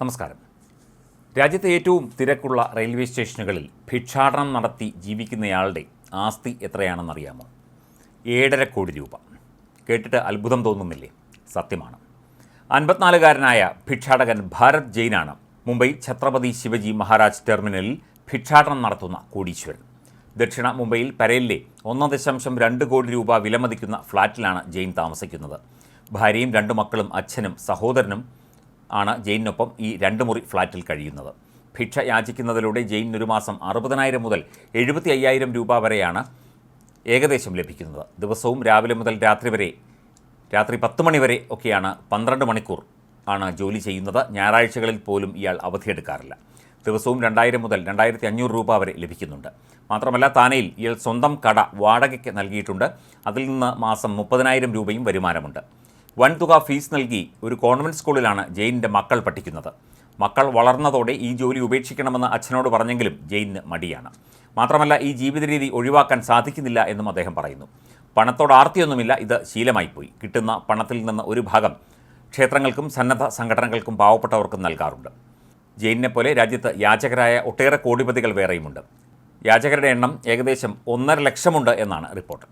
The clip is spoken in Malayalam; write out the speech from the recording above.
നമസ്കാരം. രാജ്യത്തെ ഏറ്റവും തിരക്കുള്ള റെയിൽവേ സ്റ്റേഷനുകളിൽ ഭിക്ഷാടനം നടത്തി ജീവിക്കുന്നയാളുടെ ആസ്തി എത്രയാണെന്നറിയാമോ? ഏഴര കോടി രൂപ. കേട്ടിട്ട് അത്ഭുതം തോന്നുന്നില്ലേ? സത്യമാണ്. അൻപത്തിനാലുകാരനായ ഭിക്ഷാടകൻ ഭാരത് ജെയിനാണ് മുംബൈ ഛത്രപതി ശിവജി മഹാരാജ് ടെർമിനലിൽ ഭിക്ഷാടനം നടത്തുന്ന കോടീശ്വരൻ. ദക്ഷിണ മുംബൈയിൽ പരേലിലെ ഒന്ന് ദശാംശം രണ്ട് കോടി രൂപ വിലമതിക്കുന്ന ഫ്ളാറ്റിലാണ് ജെയിൻ താമസിക്കുന്നത്. ഭാര്യയും രണ്ട് മക്കളും അച്ഛനും സഹോദരനും ആണ് ജെയിനൊപ്പം ഈ രണ്ട് മുറി ഫ്ളാറ്റിൽ കഴിയുന്നത്. ഭിക്ഷ യാചിക്കുന്നതിലൂടെ ജെയിൻ ഒരു മാസം അറുപതിനായിരം മുതൽ എഴുപത്തി അയ്യായിരം രൂപ വരെയാണ് ഏകദേശം ലഭിക്കുന്നത്. ദിവസവും രാവിലെ മുതൽ രാത്രി വരെ രാത്രി പത്ത് മണി വരെ ഒക്കെയാണ് പന്ത്രണ്ട് മണിക്കൂർ ആണ് ജോലി ചെയ്യുന്നത്. ഞായറാഴ്ചകളിൽ പോലും ഇയാൾ അവധിയെടുക്കാറില്ല. ദിവസവും രണ്ടായിരം മുതൽ രണ്ടായിരത്തി അഞ്ഞൂറ് രൂപ വരെ ലഭിക്കുന്നുണ്ട്. മാത്രമല്ല താനയിൽ ഇയാൾ സ്വന്തം കട വാടകയ്ക്ക് നൽകിയിട്ടുണ്ട്. അതിൽ നിന്ന് മാസം മുപ്പതിനായിരം രൂപയും വരുമാനമുണ്ട്. വൻതുക ഫീസ് നൽകി ഒരു കോൺവെന്റ് സ്കൂളിലാണ് ജെയിനിന്റെ മക്കൾ പഠിക്കുന്നത്. മക്കൾ വളർന്നതോടെ ഈ ജോലി ഉപേക്ഷിക്കണമെന്ന് അച്ഛനോട് പറഞ്ഞെങ്കിലും ജെയിന് മടിയാണ്. മാത്രമല്ല ഈ ജീവിത രീതി ഒഴിവാക്കാൻ സാധിക്കുന്നില്ല എന്നും അദ്ദേഹം പറയുന്നു. പണത്തോട് ആർത്തിയൊന്നുമില്ല ഇത് ശീലമായിപ്പോയി. കിട്ടുന്ന പണത്തിൽ നിന്ന് ഒരു ഭാഗം ക്ഷേത്രങ്ങൾക്കും സന്നദ്ധ സംഘടനകൾക്കും പാവപ്പെട്ടവർക്കും നൽകാറുണ്ട്. ജെയിനിനെ പോലെ രാജ്യത്ത് യാചകരായ ഒട്ടേറെ കോടിപതികൾ വേറെയുമുണ്ട്. യാചകരുടെ എണ്ണം ഏകദേശം ഒന്നര ലക്ഷമുണ്ട് എന്നാണ് റിപ്പോർട്ട്.